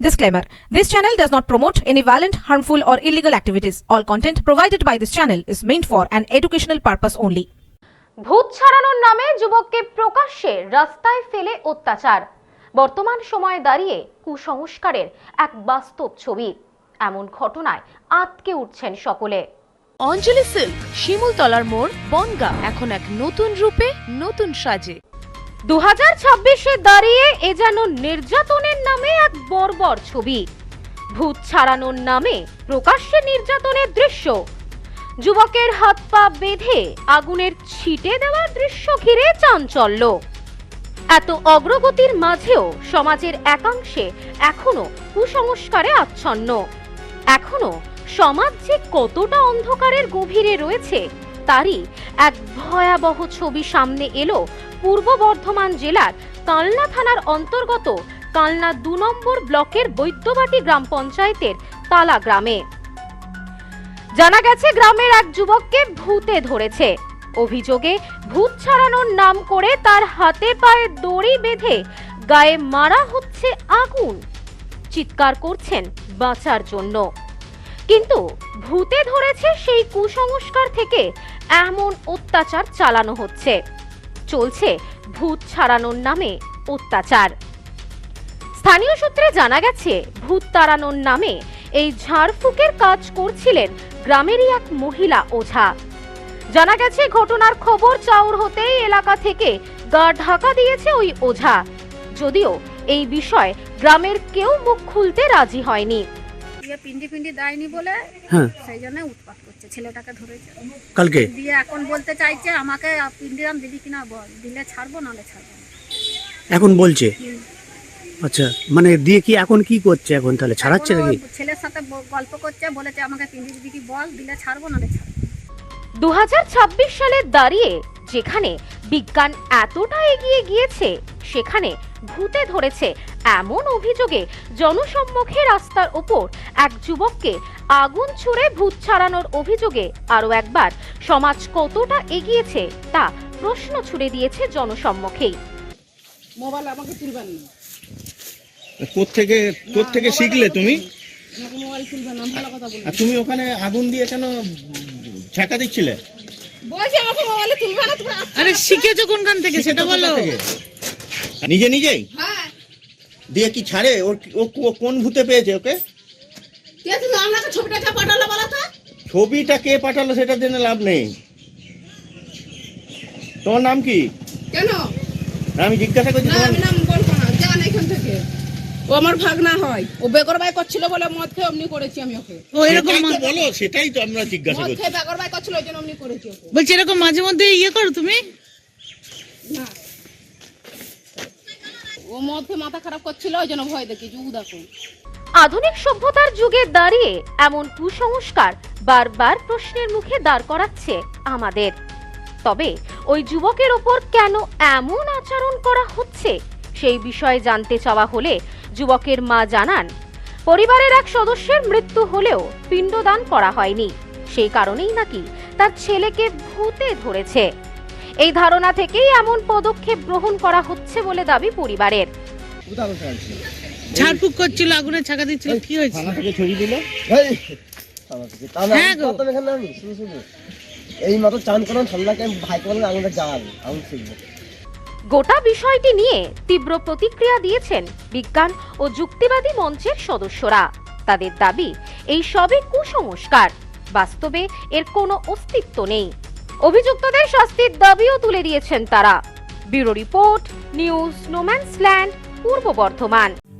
Disclaimer This channel does not promote any violent, harmful, or illegal activities. All content provided by this channel is meant for an educational purpose only. ভূত ছাড়ানোর নামে যুবককে প্রকাশ্যে রাস্তায় ফেলে অত্যাচার বর্তমান সময়ে দাঁড়িয়ে কুসংস্কারের এক বাস্তব ছবি এমন ঘটনায় আতকে উঠছেন সকলে অঞ্জলি সিল্ক শিমুলতলার মোড় বনগা এখন এক নতুন রূপে নতুন সাজে দু হাজার দাঁড়িয়ে এ যেন নির্যাতনের নামে এক বর্বর ছবি। ভূত ছাড়ানোর নামে প্রকাশ্যে নির্যাতনের দৃশ্য। যুবকের হাত পা বেঁধে আগুনের ছিটে দেওয়ার দৃশ্য ঘিরে চাঞ্চল্য। এত অগ্রগতির মাঝেও সমাজের একাংশে এখনও কুসংস্কারে আচ্ছন্ন। এখনও সমাজ যে কতটা অন্ধকারের গভীরে রয়েছে তারই এক ভয়াবহ ছবি সামনে এলো পূর্ব বর্ধমান জেলার কালনা থানার অন্তর্গত কালনা দু নম্বর ব্লকের বৈদ্যবাটি গ্রাম পঞ্চায়েতের তালা গ্রামে। জানা গেছে, গ্রামের এক যুবককে ভূতে ধরেছে। অভিযোগে ভূত ছাড়ানোর নাম করে তার হাতে পায়ে দড়ি বেঁধে গায়ে মারা হচ্ছে আগুন, চিৎকার করছেন বাঁচার জন্য। কিন্তু ভূতে ধরেছে সেই কুসংস্কার থেকে এমন অত্যাচার চালানো হচ্ছে। চলছে ভূত ছাড়ানোর নামে অত্যাচার। স্থানীয় সূত্রে জানা গেছে, ভূত তাড়ানোর নামে এই ঝাড়ফুঁকের কাজ করছিলেন গ্রামেরই এক মহিলা ওঝা। জানা গেছে, ঘটনার খবর চাউর হতেই এলাকা থেকে গা ঢাকা দিয়েছে ওই ওঝা। যদিও এই বিষয়ে গ্রামের কেউ মুখ খুলতে রাজি হয়নি। দিয়ে পিন্ডি পিন্ডি দেয়নি বলে হ্যাঁ। সেই জন্য উৎপাত করছে ছেলেটাকে ধরেছে। কালকে? দিয়ে এখন বলতে চাইছে আমাকে পিন্ডিরাম দিবি কিনা বল দিলে ছাড়বো নাহলে ছাড়বো না। এখন বলছে? আচ্ছা মানে দিয়ে কি এখন কি করছে এখন তাহলে ছাড়াচ্ছে এখনও নাকি? ছেলের সাথে ব- গল্প করছে বলেছে আমাকে পিন্ডি দিবি কি বল দিলে ছাড়বো নাহলে ছাড়বো না। দু সালে দাঁড়িয়ে যেখানে বিজ্ঞান এতটা এগিয়ে গিয়েছে সেখানে ভূতে ধরেছে এমন অভিযোগে জনসম্মুখে রাস্তার ওপর এক যুবককে আগুন ছুড়ে ভূত ছাড়ানোর অভিযোগে আরও একবার সমাজ কতটা এগিয়েছে তা প্রশ্ন ছুড়ে দিয়েছে জনসম্মুখেই। মোবাইল আমাকে তুলবেন না। কোত্থেকে কোত্থেকে শিখলে তুমি? মোবাইল তুলবেন না ভালো কথা বলবেন আর তুমি ওখানে আগুন দিয়ে কেন ছেঁকা দিচ্ছিলে? বলছি আমাকে মোবাইলে তুলবে না তুমি আরে শিখেছো কোনখান থেকে? সেটা বলো। নিজে নিজেই? হ্যাঁ। দিয়ে কি ছাড়ে? ওর ও কোন ভূতে পেয়েছে ওকে? কে ছবিটা কে পাঠালো বলো তো? ছবিটা কে পাঠালো সেটা জেনে লাভ নেই। তোমার নাম কি? কেন? আমি জিজ্ঞাসা করছি তোমার আমি নাম বলব না যান এখান থেকে। ও আমার ভাগনা হয়। ও করছিল বলে মদ খেয়ে অমনি করেছি আমি ওকে। ও এরকম বলো সেটাই তো আমরা জিজ্ঞাসা মদ খেয়ে করছিল ওই জন্য অমনি করেছি ওকে। বলছি এরকম মাঝে মধ্যে ইয়ে করো তুমি। না। ও মদ খেয়ে মাথা খারাপ করছিল ওই জন্য ভয় দেখি দেখো আধুনিক সভ্যতার যুগে দাঁড়িয়ে এমন কুসংস্কার বারবার প্রশ্নের মুখে দাঁড় করাচ্ছে আমাদের। তবে ওই যুবকের ওপর কেন এমন আচরণ করা হচ্ছে সেই বিষয়ে জানতে চাওয়া হলে যুবকের মা জানান, পরিবারের এক সদস্যের মৃত্যু হলেও পিণ্ডদান করা হয়নি। সেই কারণেই নাকি তার ছেলেকে ভূতে ধরেছে। এই ধারণা থেকেই এমন পদক্ষেপ গ্রহণ করা হচ্ছে বলে দাবি পরিবারের। ঝাড়ফুঁক করছিল আগুনে ছাকা দিচ্ছিল কি হয়েছে? থানা থেকে ছবি দিল। হ্যাঁ গো। এই মতো চান করুন ঠান্ডাকে ভাই করুন আমাদের যাওয়াবে আমি শিখব গোটা বিষয়টি নিয়ে তীব্র প্রতিক্রিয়া দিয়েছেন বিজ্ঞান ও যুক্তিবাদী মঞ্চের সদস্যরা। তাদের দাবি এই সবই কুসংস্কার। বাস্তবে এর কোনো অস্তিত্ব নেই। অভিযুক্তদের শাস্তির দাবিও তুলে দিয়েছেন তারা। Bureau report news no man's land Purba Bardhaman.